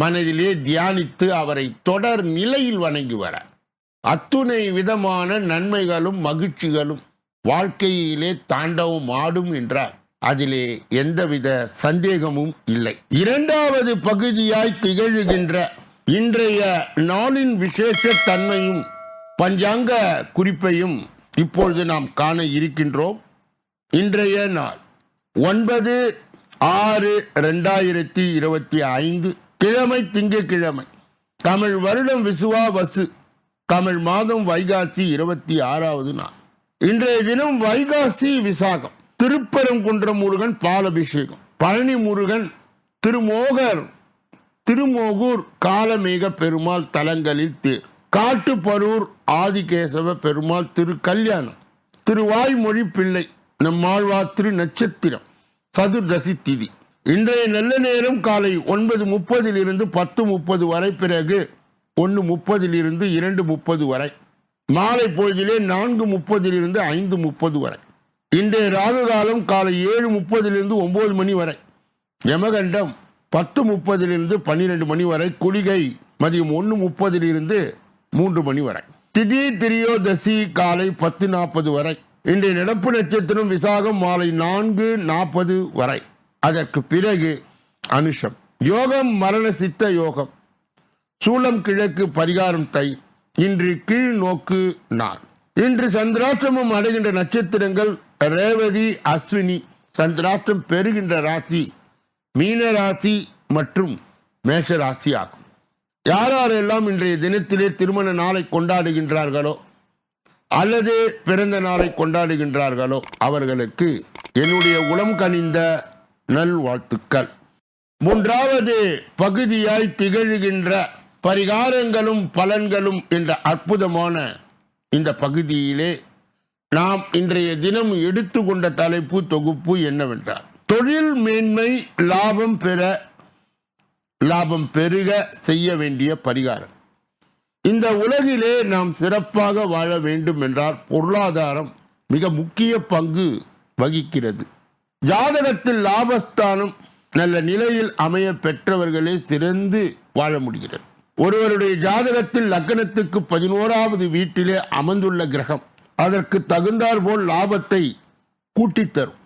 மனதிலே தியானித்து அவரை தொடர் நிலையில் வணங்கி வர அத்துணை விதமான நன்மைகளும் மகிழ்ச்சிகளும் வாழ்க்கையிலே தாண்டவும் ஆடும் என்றார். அதிலே எந்தவித சந்தேகமும் இல்லை. இரண்டாவது பகுதியாய் திகழ்கின்ற இன்றைய நாளின் விசேஷ தன்மையும் பஞ்சாங்க குறிப்பையும் இப்பொழுது நாம் காண இருக்கின்றோம். இன்றைய நாள் ஒன்பது ஆறு ரெண்டாயிரத்தி இருபத்தி ஐந்து கிழமை திங்கட்கிழமை. தமிழ் வருடம் விசுவா வசு. தமிழ் மாதம் வைகாசி இருபத்தி ஆறாவது நாள். இன்றைய தினம் வைகாசி விசாகம். திருப்பரங்குன்றம் முருகன் பாலபிஷேகம். பழனி முருகன் திருமோகர் திருமோகூர் காலமேக பெருமாள் தலங்களில் தேர். காட்டுப்பரூர் ஆதிகேசவ பெருமாள் திரு கல்யாணம் திருவாய்மொழி பிள்ளை நம்மாழ்வா திரு நட்சத்திரம் சதுர்தசி திதி. இன்றைய நல்ல நேரம் காலை ஒன்பது முப்பதில் இருந்து பத்து முப்பது வரை பிறகு ஒன்று முப்பதில் இருந்து இரண்டு முப்பது வரை. மாலை பொழுதிலே நான்கு முப்பதிலிருந்து ஐந்து முப்பது வரை. இன்றைய ராகு காலம் காலை ஏழு முப்பதிலிருந்து ஒன்பது மணி வரை. யமகண்டம் பத்து முப்பதிலிருந்து பன்னிரெண்டு மணி வரை. குளிகை மதியம் ஒன்று முப்பதிலிருந்து மூன்று மணி வரை. திதி திரியோதசி காலை பத்து நாற்பது வரை. இன்றைய நடப்பு நட்சத்திரம் விசாகம் மாலை நான்கு நாற்பது வரை. அதற்கு பிறகு அனுஷம். யோகம் மரண சித்த யோகம். சூளம் கிழக்கு பரிகாரம் தை. இன்று கீழ் நோக்கு நாள். இன்று சந்திராஷ்டிரமம் அடைகின்ற நட்சத்திரங்கள் ரேவதி அஸ்வினி. சந்திராஷ்டிரம் பெறுகின்ற ராசி மீன ராசி மற்றும் மேஷ ராசி ஆகும். யாரெல்லாம் இன்றைய தினத்திலே திருமண நாளை கொண்டாடுகின்றார்களோ அல்லது பிறந்த நாளை கொண்டாடுகின்றார்களோ அவர்களுக்கு என்னுடைய உளம் கனிந்த நல்வாழ்த்துக்கள். மூன்றாவது பகுதியாய் திகழ்கின்ற பரிகாரங்களும் பலன்களும் என்ற அற்புதமான இந்த பகுதியிலே நாம் இன்றைய தினம் எடுத்துக்கொண்ட தலைப்பு தொகுப்பு என்னவென்றால் தொழில் மேன்மை லாபம் பெற லாபம் பெருக செய்ய வேண்டிய பரிகாரம். இந்த உலகிலே நாம் சிறப்பாக வாழ வேண்டும் என்றால் பொருளாதாரம் மிக முக்கிய பங்கு வகிக்கிறது. ஜாதகத்தில் லாபஸ்தானம் நல்ல நிலையில் அமைய பெற்றவர்களே சிறந்து வாழ முடிகிறது. ஒருவருடைய ஜாதகத்தில் லக்னத்துக்கு பதினோராவது வீட்டிலே அமர்ந்துள்ள கிரகம் அதற்கு தகுந்தார் போல் லாபத்தை கூட்டித் தரும்.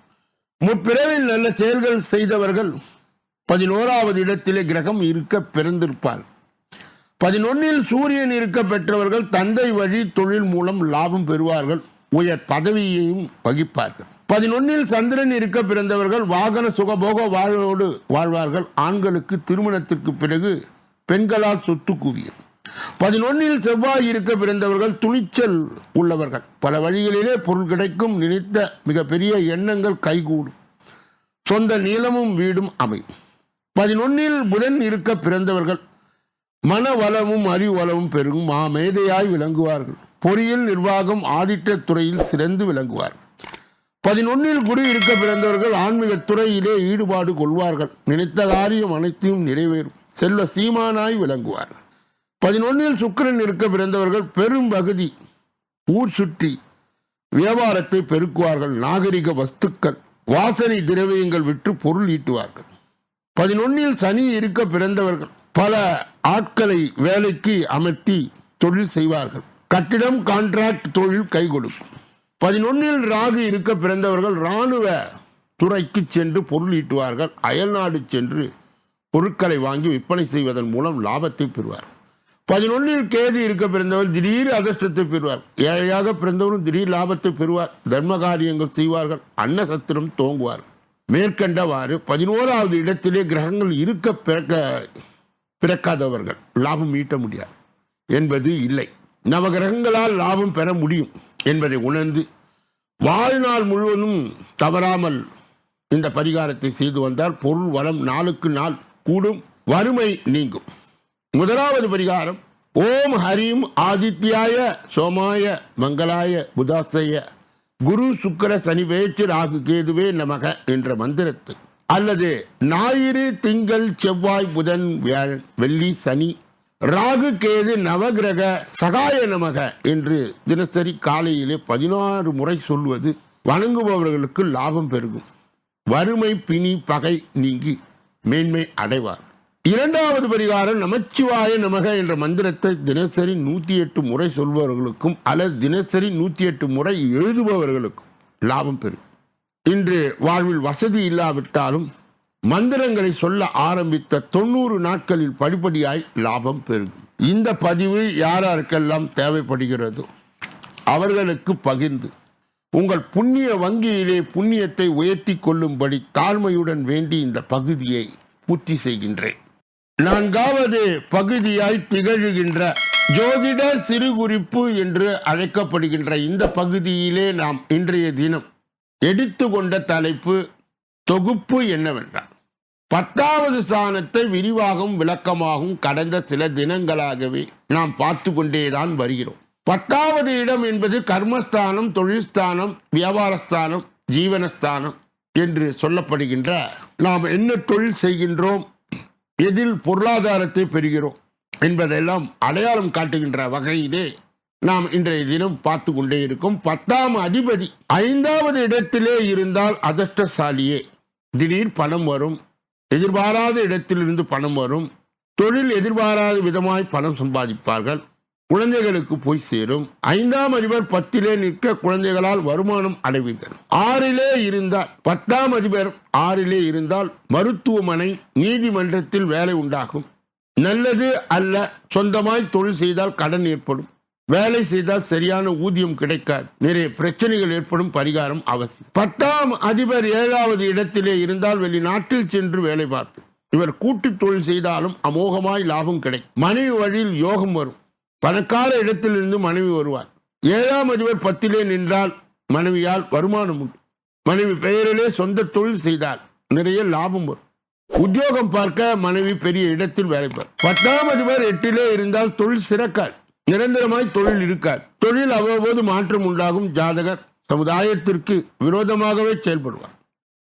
முற்பிறவில் நல்ல செயல்கள் செய்தவர்கள் பதினோராவது இடத்திலே கிரகம் இருக்க பிறந்திருப்பார் பதினொன்னில் சூரியன் இருக்க பெற்றவர்கள் தந்தை வழி தொழில் மூலம் லாபம் பெறுவார்கள் உயர் பதவியையும் வகிப்பார்கள். பதினொன்னில் சந்திரன் இருக்க பிறந்தவர்கள் வாகன சுகபோக வாழ்வோடு வாழ்வார்கள். ஆண்களுக்கு திருமணத்திற்கு பிறகு பெண்களால் சொத்து குவியும். பதினொன்னில் செவ்வாய் இருக்க பிறந்தவர்கள் துணிச்சல் உள்ளவர்கள். பல வழிகளிலே பொருள் கிடைக்கும் நினைத்த மிகப்பெரிய எண்ணங்கள் கைகூடும். சொந்த நீளமும் வீடும் அமையும். பதினொன்னில் புதன் இருக்க பிறந்தவர்கள் மன வளமும் அறிவு வளமும் பெருகும். மாமேதையாய் விளங்குவார்கள். பொறியியல் நிர்வாகம் ஆடிட்டர் துறையில் சிறந்து விளங்குவார்கள். பதினொன்னில் குரு இருக்க பிறந்தவர்கள் ஆன்மீக துறையிலே ஈடுபாடு கொள்வார்கள். நினைத்த காரியம் அனைத்தையும் நிறைவேறும். செல்வ சீமானாய் விளங்குவார்கள் பதினொன்னில் சுக்கிரன் இருக்க பிறந்தவர்கள் பெரும் பகுதி ஊர் சுற்றி வியாபாரத்தை பெருக்குவார்கள். நாகரிக வஸ்துக்கள் வாசனை திரவியங்கள் விற்று பொருள் ஈட்டுவார்கள். பதினொன்னில் சனி இருக்க பிறந்தவர்கள் பல ஆட்களை வேலைக்கு அமர்த்தி தொழில் செய்வார்கள். கட்டிடம் கான்ட்ராக்ட் தொழில் கை கொடுக்கும் பதினொன்னில் ராகு இருக்க பிறந்தவர்கள் இராணுவ துறைக்கு சென்று பொருள் ஈட்டுவார்கள். அயல்நாடு சென்று பொருட்களை வாங்கி விற்பனை செய்வதன் மூலம் லாபத்தை பெறுவார். பதினொன்னில் கேது இருக்க பிறந்தவர் திடீர் அதிர்ஷ்டத்தை பெறுவார். ஏழையாக பிறந்தவரும் திடீர் லாபத்தை பெறுவார். தர்ம காரியங்கள் செய்வார்கள். அன்னசத்திரம் தோங்குவார் மேற்கண்டவாறு பதினோராவது இடத்திலே கிரகங்கள் இருக்க பிறக்க பிறக்காதவர்கள். லாபம் ஈட்ட முடியாது. என்பது இல்லை. நவகிரகங்களால் லாபம் பெற முடியும். என்பதை உணர்ந்து வாழ்நாள் முழுவதும் தவறாமல் இந்த பரிகாரத்தை செய்து வந்தால் பொருள் வளம் நாளுக்கு நாள் கூடும் வறுமை நீங்கும். முதலாவது பரிகாரம் ஓம் ஹரீம் ஆதித்யாய சோமாய மங்களாய புதாசய குரு சுக்கிர சனி பேச்சு ராகு கேதுவே நமக என்ற மந்திரத்தை. அல்லது ஞாயிறு திங்கள் செவ்வாய் புதன் வியாழன் வெள்ளி சனி ராகு கேது நவகிரக சகாய நமக என்று தினசரி காலையிலே பதினாறு முறை சொல்வது வணங்குபவர்களுக்கு லாபம் பெருகும். வறுமை பிணி பகை நீங்கி மேன்மை அடைவார். இரண்டாவது பரிகாரம் நமச்சிவாய நமக என்ற மந்திரத்தை தினசரி நூத்தி எட்டு முறை சொல்பவர்களுக்கும் அல்லது தினசரி நூத்தி எட்டு முறை எழுதுபவர்களுக்கும் லாபம் பெறும் இன்று வாழ்வில் வசதி இல்லாவிட்டாலும் மந்திரங்களை சொல்ல ஆரம்பித்த தொண்ணூறு நாட்களில் படிப்படியாய் லாபம் பெருகும். இந்த பதிவு யாராருக்கெல்லாம் தேவைப்படுகிறதோ அவர்களுக்கு பகிர்ந்து உங்கள் புண்ணிய வங்கியிலே புண்ணியத்தை உயர்த்தி கொள்ளும்படி தாழ்மையுடன் வேண்டி இந்த பகுதியை பூர்த்தி செய்கின்றேன். நான்காவது பகுதியாய் திகழ்கின்ற ஜோதிட சிறு குறிப்பு என்று அழைக்கப்படுகின்ற இந்த பகுதியிலே நாம் இன்றைய தினம் எடுத்துக்கொண்ட தலைப்பு தொகுப்பு என்னவென்றால் பத்தாவது ஸ்தானத்தை விரிவாகவும் விளக்கமாகவும் கடந்த சில தினங்களாகவே நாம் பார்த்து கொண்டேதான் வருகிறோம். பத்தாவது இடம் என்பது கர்மஸ்தானம் தொழில்ஸ்தானம் வியாபாரஸ்தானம் ஜீவனஸ்தானம் என்று சொல்லப்படுகின்ற நாம் என்ன தொழில் செய்கின்றோம் எதில் பொருளாதாரத்தை பெறுகிறோம் என்பதெல்லாம் அடையாளம் காட்டுகின்ற வகையிலே நாம் இன்றைய தினம் பார்த்து கொண்டே இருக்கும். பத்தாம் அதிபதி ஐந்தாவது இடத்திலே இருந்தால் அதிர்ஷ்டசாலியே. திடீர் பணம் வரும் எதிர்பாராத இடத்திலிருந்து பணம் வரும். தொழில் எதிர்பாராத விதமாய் பணம் சம்பாதிப்பார்கள். குழந்தைகளுக்கு போய் சேரும். ஐந்தாம் அதிபர் பத்திலே நிற்க குழந்தைகளால் வருமானம் அடைவீர்கள். ஆறிலே இருந்தால் பத்தாம் அதிபர் ஆறிலே இருந்தால் மருத்துவமனை நீதிமன்றத்தில் வேலை உண்டாகும். நல்லது அல்ல சொந்தமாய் தொழில் செய்தால் கடன் ஏற்படும். வேலை செய்தால் சரியான ஊதியம் கிடைக்காது. நிறைய பிரச்சனைகள் ஏற்படும் பரிகாரம் அவசியம். பத்தாம் அதிபர் ஏழாவது இடத்திலே இருந்தால் வெளிநாட்டில் சென்று வேலை பார்ப்பேன். இவர் கூட்டு தொழில் செய்தாலும் அமோகமாய் லாபம் கிடைக்கும். மனைவி வழியில் யோகம் வரும். பணக்கார இடத்திலிருந்து மனைவி வருவார். ஏழாம் அதிபர் பத்திலே நின்றால் மனைவியால் வருமானம் உண்டு. மனைவி பெயரிலே சொந்த தொழில் செய்தால் நிறைய லாபம் வரும். உத்தியோகம் பார்க்க மனைவி பெரிய இடத்தில் வேலை பெறும் பத்தாம் அதிபர் எட்டிலே இருந்தால் தொழில் சிறக்காது. நிரந்தரமாய் தொழில் இருக்காது தொழில் அவ்வப்போது மாற்றம் உண்டாகும் ஜாதகர் சமுதாயத்திற்கு விரோதமாகவே செயல்படுவார்.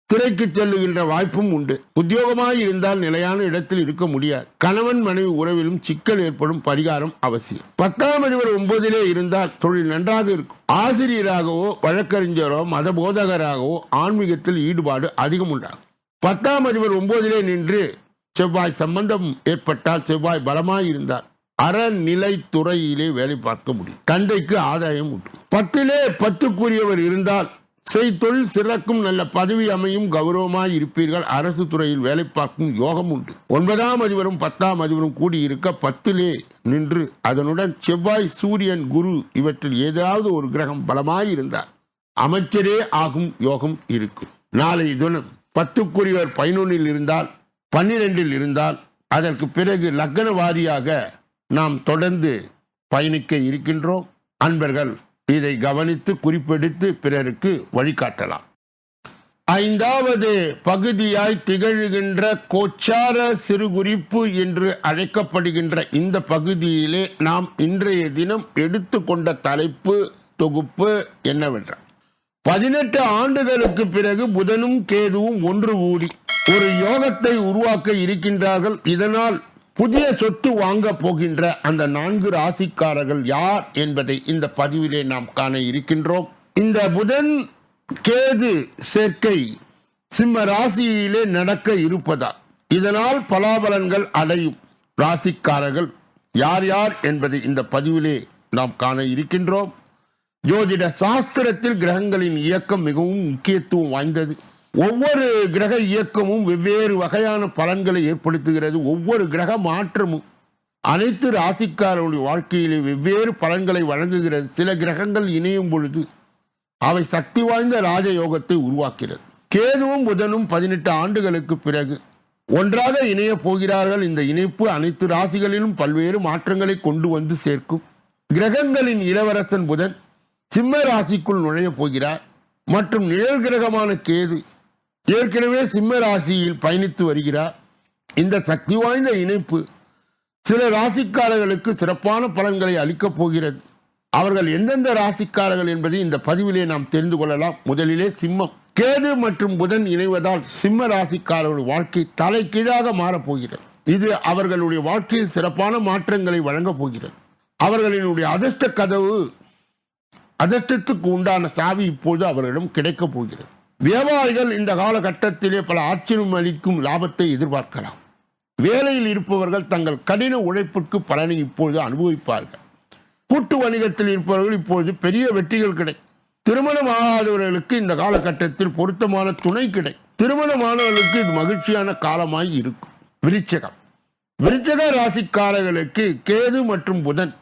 திரைக்கு செல்லுகின்ற வாய்ப்பும் உண்டு. உத்தியோகமாய் இருந்தால் நிலையான இடத்தில் இருக்க முடியாது. கணவன் மனைவி உறவிலும் சிக்கல் ஏற்படும் பரிகாரம் அவசியம். பத்தாம் அதிபர் ஒன்பதிலே இருந்தால் தொழில் நன்றாக இருக்கும். ஆசிரியராகவோ வழக்கறிஞரோ மத போதகராகவோ ஆன்மீகத்தில் ஈடுபாடு அதிகம் உண்டாகும். பத்தாம் அதிபர் ஒன்பதிலே நின்று செவ்வாய் சம்பந்தம் ஏற்பட்டால் செவ்வாய் பலமாய் இருந்தார். அறநிலைத்துறையிலே வேலை பார்க்க முடியும். தந்தைக்கு ஆதாயம் உண்டு. பத்திலே பத்துக்குரியவர் இருந்தால் செய்தொழில் சிறக்கும் நல்ல பதவி அமையும் கௌரவமாய் இருப்பீர்கள். அரசு துறையில் வேலை பார்க்கும் யோகம் உண்டு. ஒன்பதாம் அதிபரும் பத்தாம் அதிபரும் கூடியிருக்க பத்திலே நின்று அதனுடன் செவ்வாய் சூரியன் குரு இவற்றில் ஏதாவது ஒரு கிரகம் பலமாய் இருந்தார் அமைச்சரே ஆகும் யோகம் இருக்கும். நாளை தினம் பத்துக்குரியவர் பதினொன்னில் இருந்தால் பன்னிரெண்டில் இருந்தால் அதற்கு பிறகு லக்ன வாரியாக நாம் தொடர்ந்து பயணிக்க இருக்கின்றோம். அன்பர்கள் இதை கவனித்து குறிப்பெடுத்து பிறருக்கு வழிகாட்டலாம். ஐந்தாவது பகுதியாய் திகழ்கின்ற கோச்சார சிறுகுறிப்பு என்று அழைக்கப்படுகின்ற இந்த பகுதியிலே நாம் இன்றைய தினம் எடுத்துக்கொண்ட தலைப்பு தொகுப்பு என்னவென்றால் பதினெட்டு ஆண்டுகளுக்கு பிறகு புதனும் கேதுவும் ஒன்று கூடி ஒரு யோகத்தை உருவாக்க இருக்கின்றார்கள். இதனால் புதிய சொத்து வாங்க போகின்ற அந்த நான்கு ராசிக்காரர்கள் யார் என்பதை இந்த பதிவிலே நாம் காண இருக்கின்றோம். இந்த புதன் கேது சேர்க்கை சிம்ம ராசியிலே நடக்க இருப்பதால் இதனால் பலாபலன்கள் அடையும் ராசிக்காரர்கள் யார் யார் என்பதை இந்த பதிவிலே நாம் காண இருக்கின்றோம். ஜோதிட சாஸ்திரத்தில் கிரகங்களின் இயக்கம் மிகவும் முக்கியத்துவம் வாய்ந்தது. ஒவ்வொரு கிரக இயக்கமும் வெவ்வேறு வகையான பலன்களை ஏற்படுத்துகிறது. ஒவ்வொரு கிரக மாற்றமும் அனைத்து ராசிக்காரர்களுடைய வாழ்க்கையிலே வெவ்வேறு பலன்களை வழங்குகிறது. சில கிரகங்கள் இணையும் பொழுது அவை சக்தி வாய்ந்த ராஜயோகத்தை உருவாக்கிறது. கேதுவும் புதனும் பதினெட்டு ஆண்டுகளுக்கு பிறகு ஒன்றாக இணைய போகிறார்கள். இந்த இணைப்பு அனைத்து ராசிகளிலும் பல்வேறு மாற்றங்களை கொண்டு வந்து சேர்க்கும். கிரகங்களின் இளவரசன் புதன் சிம்ம ராசிக்குள் நுழைய போகிறார். மற்றும் நிழல் கிரகமான கேது ஏற்கனவே சிம்ம ராசியில் பயணித்து வருகிறார். இந்த சக்தி வாய்ந்த இணைப்பு சில ராசிக்காரர்களுக்கு சிறப்பான பலன்களை அளிக்கப் போகிறது. அவர்கள் எந்தெந்த ராசிக்காரர்கள் என்பதை இந்த பதிவிலே நாம் தெரிந்து கொள்ளலாம். முதலிலே சிம்மம். கேது மற்றும் புதன் இணைவதால் சிம்ம ராசிக்காரர்கள் வாழ்க்கை தலைகீழாக மாறப்போகிறது இது அவர்களுடைய வாழ்க்கையில் சிறப்பான மாற்றங்களை வழங்கப் போகிறது. அவர்களினுடைய அதிர்ஷ்ட கதவு அதிர்ஷ்டத்துக்கு உண்டான சாவி இப்போது அவர்களிடம் கிடைக்கப் போகிறது. வியாபாரிகள் இந்த காலகட்டத்திலே பல ஆச்சரியம் அளிக்கும் லாபத்தை எதிர்பார்க்கலாம். வேலையில் இருப்பவர்கள் தங்கள் கடின உழைப்பிற்கு பலனை இப்பொழுது அனுபவிப்பார்கள். கூட்டு வணிகத்தில் இருப்பவர்கள் இப்பொழுது பெரிய வெற்றிகள் கிடைக்கும். திருமணம் ஆகாதவர்களுக்கு இந்த காலகட்டத்தில் பொருத்தமான துணை கிடை திருமணமானவர்களுக்கு இது மகிழ்ச்சியான காலமாய் இருக்கும். விருச்சகம். விருச்சக ராசிக்காரர்களுக்கு கேது மற்றும் புதன்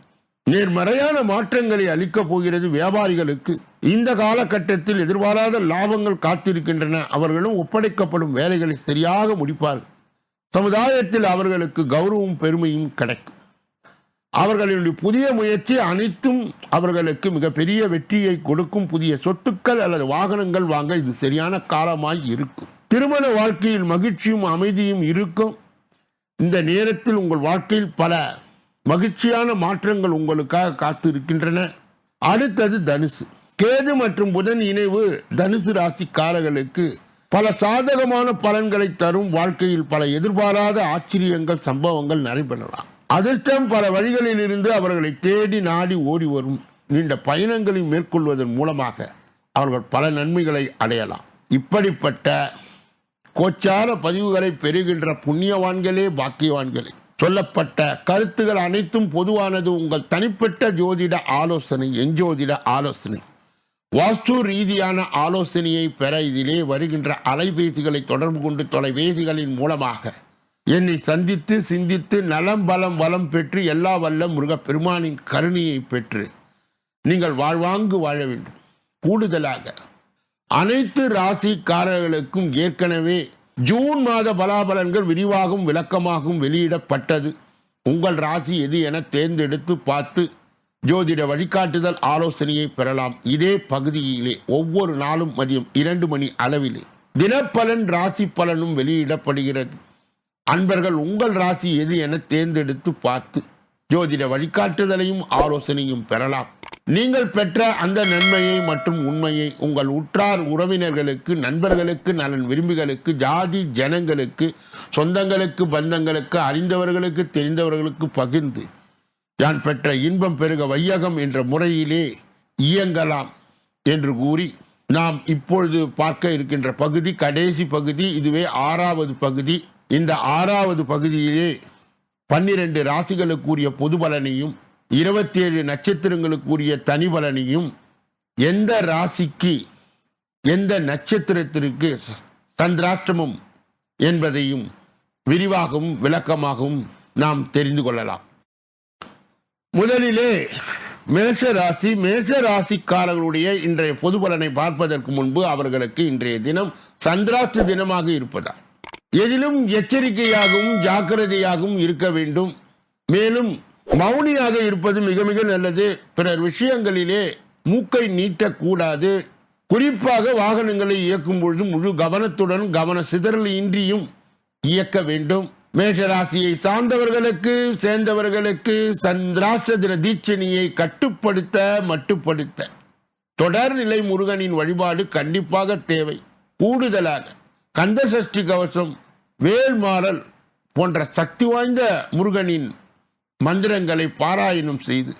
நேர்மறையான மாற்றங்களை அளிக்கப் போகிறது வியாபாரிகளுக்கு. இந்த காலகட்டத்தில் எதிர்பாராத லாபங்கள் காத்திருக்கின்றன. அவர்களும் ஒப்படைக்கப்படும் வேலைகளை சரியாக முடிப்பார்கள். சமுதாயத்தில் அவர்களுக்கு கௌரவம் பெருமையும் கிடைக்கும். அவர்களுடைய புதிய முயற்சி அனைத்தும் அவர்களுக்கு மிகப்பெரிய வெற்றியை கொடுக்கும். புதிய சொத்துக்கள் அல்லது வாகனங்கள் வாங்க இது சரியான காலமாய் இருக்கும். திருமண வாழ்க்கையில் மகிழ்ச்சியும் அமைதியும் இருக்கும். இந்த நேரத்தில் உங்கள் வாழ்க்கையில் பல மகிழ்ச்சியான மாற்றங்கள் உங்களுக்காக காத்து இருக்கின்றன அடுத்தது தனுசு. கேது மற்றும் புதன் இணைவு தனுசு ராசிக்காரர்களுக்கு பல சாதகமான பலன்களை தரும் வாழ்க்கையில் பல எதிர்பாராத ஆச்சரியங்கள் சம்பவங்கள் நடைபெறலாம். அதிர்ஷ்டம் பல வழிகளில் இருந்து அவர்களை தேடி நாடி ஓடி வரும். நீண்ட பயணங்களை மேற்கொள்வதன் மூலமாக அவர்கள் பல நன்மைகளை அடையலாம். இப்படிப்பட்ட கோச்சார பதிவுகளை பெறுகின்ற புண்ணியவான்களே பாக்கியவான்களே. சொல்லப்பட்ட கருத்துகள் அனைத்தும் பொதுவானது. உங்கள் தனிப்பட்ட ஜோதிட ஆலோசனை எஞ்சோதிட ஆலோசனை. வாஸ்து ரீதியான ஆலோசனையை பெற இதிலே வருகின்ற அலைபேசிகளை தொடர்பு கொண்டு தொலைபேசிகளின் மூலமாக என்னை சந்தித்து சிந்தித்து நலம் பலம் வளம் பெற்று எல்லா வல்ல முருகப்பெருமானின் கருணையை பெற்று நீங்கள் வாழ்வாங்கு வாழ வேண்டும். கூடுதலாக அனைத்து ராசிக்காரர்களுக்கும் ஏற்கனவே ஜூன் மாத பலாபலன்கள் விரிவாகவும் விளக்கமாகவும் வெளியிடப்பட்டது. உங்கள் ராசி எது என தேர்ந்தெடுத்து பார்த்து ஜோதிட வழிகாட்டுதல் ஆலோசனையை பெறலாம். இதே பகுதியிலே ஒவ்வொரு நாளும் மதியம் இரண்டு மணி அளவிலே தினப்பலன் ராசி பலனும் வெளியிடப்படுகிறது. அன்பர்கள் உங்கள் ராசி எது என தேர்ந்தெடுத்து பார்த்து ஜோதிட வழிகாட்டுதலையும் ஆலோசனையும் பெறலாம். நீங்கள் பெற்ற அந்த நன்மையை மற்றும் உண்மையை உங்கள் உற்றார் உறவினர்களுக்கு நண்பர்களுக்கு நலன் விரும்பிகளுக்கு ஜாதி ஜனங்களுக்கு சொந்தங்களுக்கு பந்தங்களுக்கு அறிந்தவர்களுக்கு தெரிந்தவர்களுக்கு பகிர்ந்து யான் பெற்ற இன்பம் பெருக வையகம் என்ற முறையிலே இயங்கலாம் என்று கூறி நாம் இப்பொழுது பார்க்க இருக்கின்ற பகுதி கடைசி பகுதி இதுவே ஆறாவது பகுதி. இந்த ஆறாவது பகுதியிலே பன்னிரண்டு ராசிகளுக்குரிய பொது பலனையும் இருபத்தி ஏழு நட்சத்திரங்களுக்குரிய தனி பலனையும் எந்த ராசிக்கு எந்த நட்சத்திரத்திற்கு ச- சந்திராஷ்டமம் என்பதையும் விரிவாகவும் விளக்கமாகவும் நாம் தெரிந்து கொள்ளலாம். முதலிலே மேஷ ராசி மேஷ ராசிக்காரர்களுடைய இன்றைய பொது பலனை பார்ப்பதற்கு முன்பு அவர்களுக்கு இன்றைய தினம் சந்திராஷ்ட தினமாக இருப்பதால் எதிலும் எச்சரிக்கையாகவும் ஜாக்கிரதையாகவும் இருக்க வேண்டும். மேலும் மௌனியாக இருப்பது மிக மிக நல்லது. பிறர் விஷயங்களிலே மூக்கை நீட்டக்கூடாது. குறிப்பாக வாகனங்களை இயக்கும் பொழுது முழு கவனத்துடன் கவன சிதறல் இன்றியும் இயக்க வேண்டும். மேஷராசியை சார்ந்தவர்களுக்கு சேர்ந்தவர்களுக்கு சந்திராஷ்ட தின தீட்சணியை கட்டுப்படுத்த மட்டுப்படுத்த. தொடர்நிலை முருகனின் வழிபாடு கண்டிப்பாக தேவை. கூடுதலாக கந்த சஷ்டி கவசம் வேல்மாறல் போன்ற சக்தி வாய்ந்த முருகனின் மந்திரங்களை பாராயணம் செய்து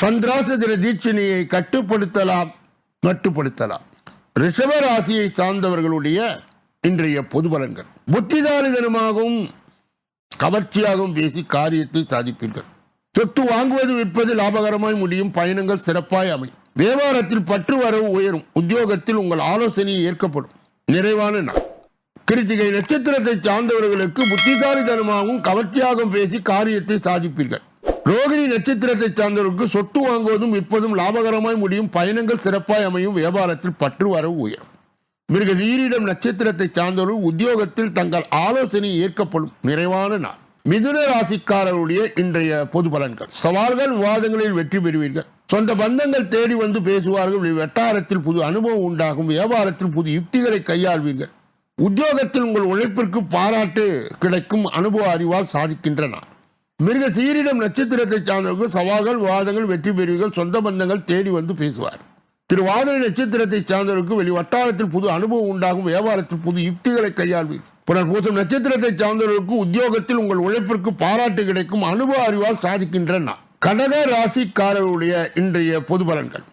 சந்திராசதிர தீட்சணையை தீட்சணியை கட்டுப்படுத்தலாம். மட்டுப்படுத்தலாம் ரிஷப ராசியை சார்ந்தவர்களுடைய இன்றைய பொது பலன்கள் புத்திசாலி தினமாகவும் கவர்ச்சியாகவும் பேசி காரியத்தை சாதிப்பீர்கள். சொத்து வாங்குவது விற்பது லாபகரமாய் முடியும் பயணங்கள் சிறப்பாய் அமையும். வியாபாரத்தில் பற்று வரவு உயரும் உத்தியோகத்தில் உங்கள் ஆலோசனை ஏற்கப்படும். நிறைவான நாள். கிருத்திகை நட்சத்திரத்தை சார்ந்தவர்களுக்கு புத்திசாலித்தனமாகவும் கவர்ச்சியாகவும் பேசி காரியத்தை சாதிப்பீர்கள். ரோகிணி நட்சத்திரத்தை சார்ந்தவர்களுக்கு சொத்து வாங்குவதும் விற்பதும் லாபகரமாய் முடியும். பயணங்கள் சிறப்பாய் அமையும். வியாபாரத்தில் பற்று வரவு உயரும். மிருக சீரிடம் நட்சத்திரத்தை சார்ந்தவர்கள் உத்தியோகத்தில் தங்கள் ஆலோசனை ஏற்கப்படும். நிறைவான நாள். மிதுன ராசிக்காரருடைய இன்றைய பொது பலன்கள். சவால்கள் விவாதங்களில் வெற்றி பெறுவீர்கள். சொந்த பந்தங்கள் தேடி வந்து பேசுவார்கள். வட்டாரத்தில் புது அனுபவம் உண்டாகும். வியாபாரத்தில் புது யுக்திகளை கையாள்வீர்கள். உத்தியோகத்தில் உங்கள் உழைப்பிற்கு பாராட்டு கிடைக்கும் அனுபவ அறிவால் சாதிக்கின்றன. மிருக சீரிடம் நட்சத்திரத்தை சார்ந்தவர்கள் சவால்கள் விவாதங்கள் வெற்றி பெறுவீர்கள் சொந்த பந்தங்கள் தேடி வந்து பேசுவார். திருவாதிரை நட்சத்திரத்தை சார்ந்தவருக்கு வெளி வட்டாரத்தில் புது அனுபவம் உண்டாகும் வியாபாரத்தில் புது யுக்திகளை கையாள்வீர்கள் புனர்பூசம் நட்சத்திரத்தை சார்ந்தவர்களுக்கு உத்தியோகத்தில் உங்கள் உழைப்பிற்கு பாராட்டு கிடைக்கும் அனுபவ அறிவால் சாதிக்கின்றன. கடக ராசிக்காரருடைய இன்றைய பொது பலன்கள்.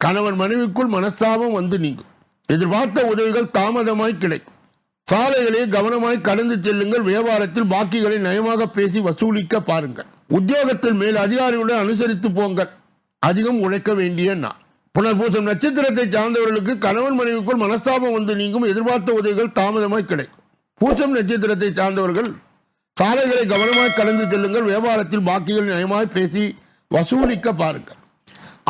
கணவன் மனைவிக்குள் மனஸ்தாபம் வந்து நீங்கும். எதிர்பார்த்த உதவிகள் தாமதமாய் கிடைக்கும். சாலைகளை கவனமாய் கடந்து செல்லுங்கள். வியாபாரத்தில் பாக்கிகளை நயமாக பேசி வசூலிக்க பாருங்கள். உத்தியோகத்தில் மேல் அதிகாரிகளுடன் அனுசரித்து போங்கள். அதிகம் உழைக்க வேண்டிய நான் புனர்பூசம் நட்சத்திரத்தை சார்ந்தவர்களுக்கு கணவன் மனைவிக்குள் மனஸ்தாபம் வந்து நீங்கும். எதிர்பார்த்த உதவிகள் தாமதமாய் கிடைக்கும். பூசம் நட்சத்திரத்தை சார்ந்தவர்கள் சாலைகளை கவனமாய் கடந்து செல்லுங்கள். வியாபாரத்தில் பாக்கிகள் நயமாய் பேசி வசூலிக்க பாருங்கள்.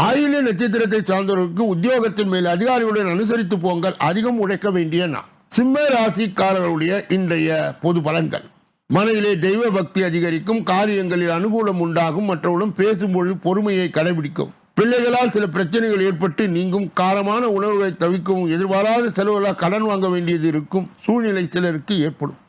ஆயில்ய நட்சத்திரத்தை சார்ந்தவர்களுக்கு உத்தியோகத்தின் மேல் அதிகாரிகளுடன் அனுசரித்து போங்கள் அதிகம் உழைக்க வேண்டிய நான் சிம்ம ராசிக்காரர்களுடைய இன்றைய பொது பலன்கள். மனதிலே தெய்வ பக்தி அதிகரிக்கும் காரியங்களில் அனுகூலம் உண்டாகும் மற்றவர்களும் பேசும்பொழுது பொறுமையை கடைபிடிக்கும். பிள்ளைகளால் சில பிரச்சனைகள் ஏற்பட்டு நீங்கும் காரமான உணவுகளை தவிக்கவும் எதிர்பாராத செலவுகளால் கடன் வாங்க வேண்டியது இருக்கும் சூழ்நிலை சிலருக்கு ஏற்படும்.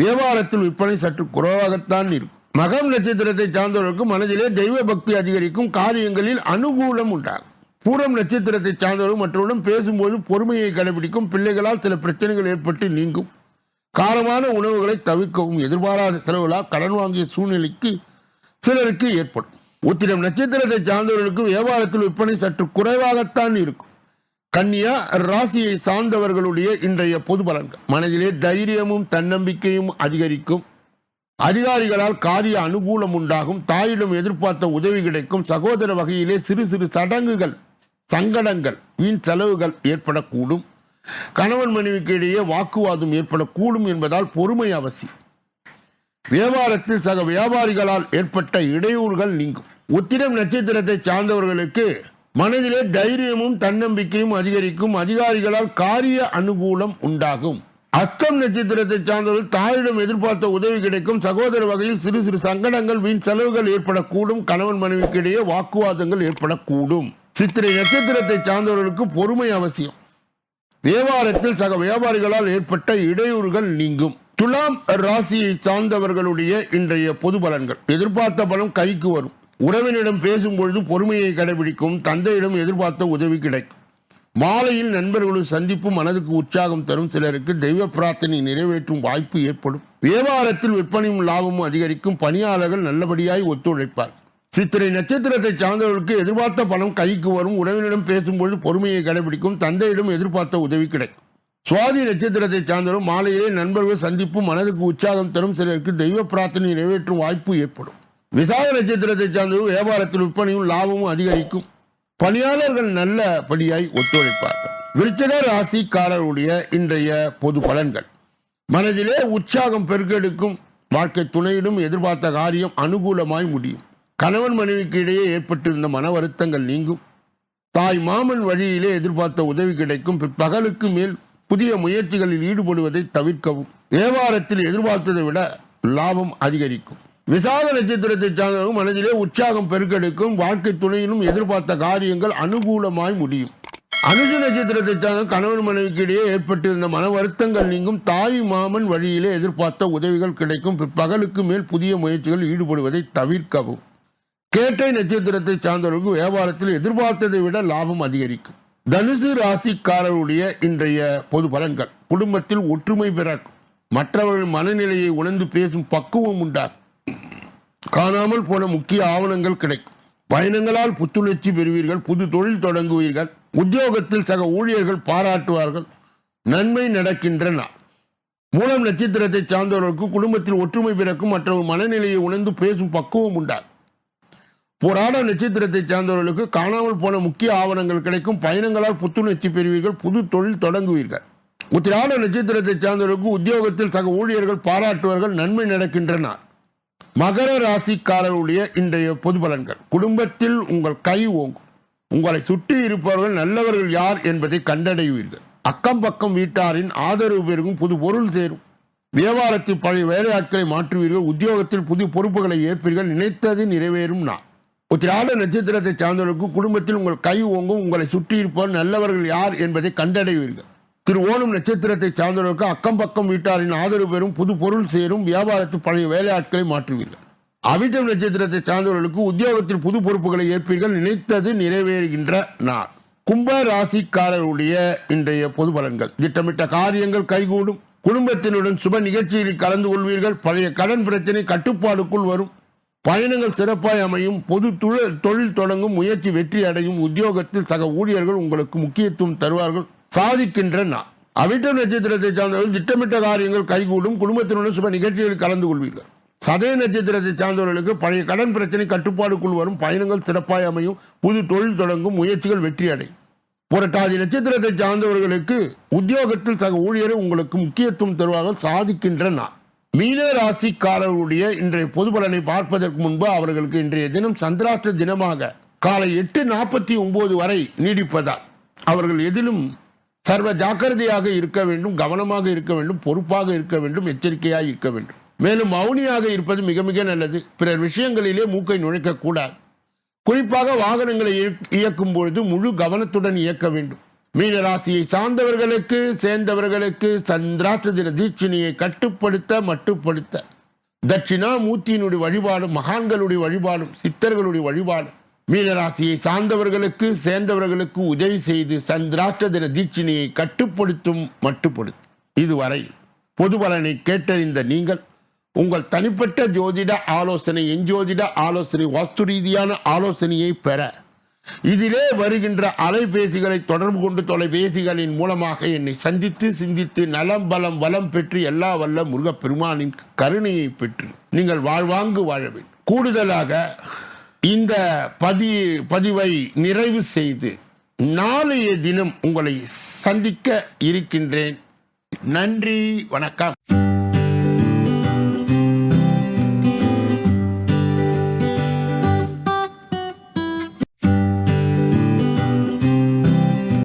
வியாபாரத்தில் விற்பனை சற்று குறைவாகத்தான் இருக்கும். மகம் நட்சத்திரத்தை சார்ந்தவர்களுக்கு மனதிலே தெய்வ பக்தி அதிகரிக்கும் காரியங்களில் அனுகூலம் உண்டாகும். பூரம் நட்சத்திரத்தை சார்ந்தவர்கள் மற்றவர்களும் பேசும்போது பொறுமையை கடைபிடிக்கும். பிள்ளைகளால் சில பிரச்சனைகள் ஏற்பட்டு நீங்கும். காரமான உணவுகளை தவிர்க்கவும். எதிர்பாராத செலவுகளால் கடன் வாங்கிய சூழ்நிலைக்கு சிலருக்கு ஏற்படும். உத்திரம் நட்சத்திரத்தை சார்ந்தவர்களுக்கு வியாபாரத்தில் விற்பனை சற்று குறைவாகத்தான் இருக்கும். கன்னியா ராசியை சார்ந்தவர்களுடைய இன்றைய பொது பலன்கள். மனதிலே தைரியமும் தன்னம்பிக்கையும் அதிகரிக்கும். அதிகாரிகளால் காரிய அனுகூலம் உண்டாகும். தாயிடம் எதிர்பார்த்த உதவி கிடைக்கும். சகோதர வகையிலே சிறு சிறு சடங்குகள் சங்கடங்கள் வீண் செலவுகள் ஏற்படக்கூடும். கணவன் மனைவிக்கு இடையே வாக்குவாதம் ஏற்படக்கூடும் என்பதால் பொறுமை அவசியம். வியாபாரத்தில் சக வியாபாரிகளால் ஏற்பட்ட இடையூறுகள் நீங்கும். உத்திரம் நட்சத்திரத்தை சார்ந்தவர்களுக்கு மனதிலே தைரியமும் தன்னம்பிக்கையும் அதிகரிக்கும். அதிகாரிகளால் காரிய அனுகூலம் உண்டாகும். அஸ்தம் நட்சத்திரத்தை சார்ந்தவர்கள் தாயிடம் எதிர்பார்த்த உதவி கிடைக்கும். சகோதர வகையில் சிறு சிறு சங்கடங்கள் வீண் செலவுகள் ஏற்படக்கூடும். கணவன் மனைவிக்கு இடையே வாக்குவாதங்கள் ஏற்படக்கூடும். சித்திரை நட்சத்திரத்தை சார்ந்தவர்களுக்கு பொறுமை அவசியம். வியாபாரத்தில் சக வியாபாரிகளால் ஏற்பட்ட இடையூறுகள் நீங்கும். துலாம் ராசியை சார்ந்தவர்களுடைய இன்றைய பொது பலன்கள். எதிர்பார்த்த பலம் கைக்கு வரும். உறவினிடம் பேசும்பொழுது பொறுமையை கடைபிடிக்கும். தந்தையிடம் எதிர்பார்த்த உதவி கிடைக்கும். மாலையில் நண்பர்களும் சந்திப்பு மனதுக்கு உற்சாகம் தரும் சிலருக்கு தெய்வ பிரார்த்தனை நிறைவேற்றும் வாய்ப்பு ஏற்படும். வியாபாரத்தில் விற்பனையும் லாபமும் அதிகரிக்கும். பணியாளர்கள் நல்லபடியாய் ஒத்துழைப்பார். சித்திரை நட்சத்திரத்தை சார்ந்தவர்களுக்கு எதிர்பார்த்த பணம் கைக்கு வரும். உறவினரிடம் பேசும்பொழுது பொறுமையை கடைபிடிக்கும். தந்தையிடம் எதிர்பார்த்த உதவி கிடைக்கும். சுவாதி நட்சத்திரத்தை சார்ந்தவரும் மாலையிலே நண்பர்கள் சந்திப்பு மனதுக்கு உற்சாகம் தரும் சிலருக்கு தெய்வ பிரார்த்தனை நிறைவேற்றும் வாய்ப்பு ஏற்படும். விசாக நட்சத்திரத்தை சார்ந்தவரும் வியாபாரத்தில் விற்பனையும் லாபமும் அதிகரிக்கும். பணியாளர்கள் நல்லபடியாய் ஒத்துழைப்பார்கள். விருச்சக ராசிக்காரருடைய இன்றைய பொது பலன்கள். மனதிலே உற்சாகம் பெருக்கெடுக்கும் வாழ்க்கை துணையிலும் எதிர்பார்த்த காரியம் அனுகூலமாய் முடியும். கணவன் மனைவிக்கு இடையே ஏற்பட்டிருந்த மன வருத்தங்கள் நீங்கும். தாய் மாமன் வழியிலே எதிர்பார்த்த உதவி கிடைக்கும். பகலுக்கு மேல் புதிய முயற்சிகளில் ஈடுபடுவதை தவிர்க்கவும் வியாபாரத்தில் எதிர்பார்த்ததை விட லாபம் அதிகரிக்கும். விசாக நட்சத்திரத்தை சார்ந்தவர்கள் மனதிலே உற்சாகம் பெருக்கெடுக்கும் வாழ்க்கை துணையிலும் எதிர்பார்த்த காரியங்கள் அனுகூலமாய் முடியும். அனுசு நட்சத்திரத்தை சார்ந்த கணவன் மனைவிக்கு இடையே ஏற்பட்டிருந்த மன வருத்தங்கள் நீங்கும். தாய் மாமன் வழியிலே எதிர்பார்த்த உதவிகள் கிடைக்கும். பகலுக்கு மேல் புதிய முயற்சிகள் ஈடுபடுவதை தவிர்க்கவும். கேட்டை நட்சத்திரத்தை சார்ந்தவர்களுக்கு வியாபாரத்தில் எதிர்பார்த்ததை விட லாபம் அதிகரிக்கும். தனுசு ராசிக்காரருடைய இன்றைய பொது பலன்கள் குடும்பத்தில் ஒற்றுமை பிறக்கும். மற்றவர்கள் மனநிலையை உணர்ந்து பேசும் பக்குவம் உண்டாகும். காணாமல் போன முக்கிய ஆவணங்கள் கிடைக்கும். பயணங்களால் புத்துணர்ச்சி பெறுவீர்கள் புது தொழில் தொடங்குவீர்கள் உத்தியோகத்தில் சக ஊழியர்கள் பாராட்டுவார்கள் நன்மை நடக்கின்றன. மூலம் நட்சத்திரத்தை சார்ந்தவர்களுக்கு குடும்பத்தில் ஒற்றுமை பிறக்கும் மற்றவர் மனநிலையை உணர்ந்து பேசும் பக்குவம் உண்டாகும். போராட நட்சத்திரத்தை சார்ந்தவர்களுக்கு காணாமல் போன முக்கிய ஆவணங்கள் கிடைக்கும் பயணங்களால் புத்துணர்ச்சி பெறுவீர்கள் புது தொழில் தொடங்குவீர்கள். உத்திராட நட்சத்திரத்தை சார்ந்தவர்களுக்கு உத்தியோகத்தில் சக ஊழியர்கள் பாராட்டுவார்கள் நன்மை நடக்கின்றன. மகர ராசிக்காரருடைய இன்றைய பொது பலன்கள். குடும்பத்தில் உங்கள் கை ஓங்கும். உங்களை சுற்றி இருப்பவர்கள் நல்லவர்கள் யார் என்பதை கண்டடைவீர்கள். அக்கம் பக்கம் வீட்டாரின் ஆதரவு பெருகும் புது பொருள் சேரும். வியாபாரத்தில் பழைய வேலையாட்களை மாற்றுவீர்கள். உத்தியோகத்தில் புது பொறுப்புகளை ஏற்பீர்கள். நினைத்தது நிறைவேறும் நான். உத்திராட நட்சத்திரத்தை சார்ந்தவர்களுக்கு குடும்பத்தில் உங்கள் கை ஓங்கும். உங்களை சுற்றி இருப்பவர் நல்லவர்கள் யார் என்பதை கண்டடைவீர்கள். திரு ஓணம் நட்சத்திரத்தை சார்ந்தவர்களுக்கு அக்கம் பக்கம் வீட்டாரின் ஆதரவு பெறும் புது பொருள் சேரும் வியாபாரத்தில் பழைய வேலையாட்களை மாற்றுவீர்கள். அவிட்டம் நட்சத்திரத்தை சார்ந்தவர்களுக்கு உத்தியோகத்தில் புது பொறுப்புகளை ஏற்பீர்கள். நினைத்தது நிறைவேறுகின்ற நாள். கும்ப ராசிக்காரருடைய இன்றைய பொது பலன்கள். திட்டமிட்ட காரியங்கள் கைகூடும். குடும்பத்தினுடன் சுப நிகழ்ச்சியில் கலந்து கொள்வீர்கள். பழைய கடன் பிரச்சனை கட்டுப்பாடுக்குள் வரும். பயணங்கள் சிறப்பாய் அமையும். பொது தொழில் தொழில் தொடங்கும். முயற்சி வெற்றி அடையும். உத்தியோகத்தில் சக ஊழியர்கள் உங்களுக்கு முக்கியத்துவம் தருவார்கள். சாதிக்கின்ற நாள் அவிட்டம் நட்சத்திரத்தை சார்ந்தவர்கள் திட்டமிட்ட காரியங்கள் கைகூடும் குடும்பத்தினுடன் சுப நிகழ்ச்சிகளில் கலந்து கொள்வீர்கள். சதய நட்சத்திரத்தை சார்ந்தவர்களுக்கு பழைய கடன் பிரச்சனை கட்டுப்பாடுக்குள் வரும் பயணங்கள் சிறப்பாய் அமையும் புது தொழில் தொடங்கும் முயற்சிகள் வெற்றி அடையும். புரட்டாதி நட்சத்திரத்தை சார்ந்தவர்களுக்கு உத்தியோகத்தில் சக ஊழியரை உங்களுக்கு முக்கியத்துவம் தருவார்கள் சாதிக்கின்ற மீன ராசிக்காரர்களுடைய இன்றைய பொது பலனை பார்ப்பதற்கு முன்பு அவர்களுக்கு இன்றைய தினம் சந்திராஷ்ட தினமாக காலை எட்டு நாற்பத்தி ஒன்பது வரை நீடிப்பதால் அவர்கள் எதிலும் சர்வ ஜாக்கிரதையாக இருக்க வேண்டும் கவனமாக இருக்க வேண்டும் பொறுப்பாக இருக்க வேண்டும் எச்சரிக்கையாக இருக்க வேண்டும். மேலும் மௌனியாக இருப்பது மிக மிக நல்லது. பிறர் விஷயங்களிலே மூக்கை நுழைக்கக்கூடாது குறிப்பாக வாகனங்களை இயக்- இயக்கும் பொழுது முழு கவனத்துடன் இயக்க வேண்டும். மீனராசியை சார்ந்தவர்களுக்கு சேர்ந்தவர்களுக்கு சந்திராஷ்ட தின தீட்சிணியை கட்டுப்படுத்த மட்டுப்படுத்த. தட்சிணாமூர்த்தியினுடைய வழிபாடும் மகான்களுடைய வழிபாடும் சித்தர்களுடைய வழிபாடும் மீனராசியை சார்ந்தவர்களுக்கு சேர்ந்தவர்களுக்கு உதவி செய்து சந்திராஷ்ட தின தீட்சினியை கட்டுப்படுத்தும் மட்டுப்படுத்தும் இதுவரை பொது பலனை கேட்டறிந்த நீங்கள் உங்கள் தனிப்பட்ட ஜோதிட ஆலோசனை எஞ்சோதிட ஆலோசனை வாஸ்து ரீதியான ஆலோசனையை பெற. இதிலே வருகின்ற அலைபேசிகளை தொடர்பு கொண்டு தொலைபேசிகளின் மூலமாக என்னை சந்தித்து சிந்தித்து நலம் பலம் வளம் பெற்று எல்லா வல்ல முருகப்பெருமானின் கருணையை பெற்று நீங்கள் வாழ்வாங்கு வாழ வேண்டும். கூடுதலாக இந்த பதி பதிவை நிறைவு செய்து நாளைய தினம் உங்களை சந்திக்க இருக்கின்றேன். நன்றி வணக்கம்.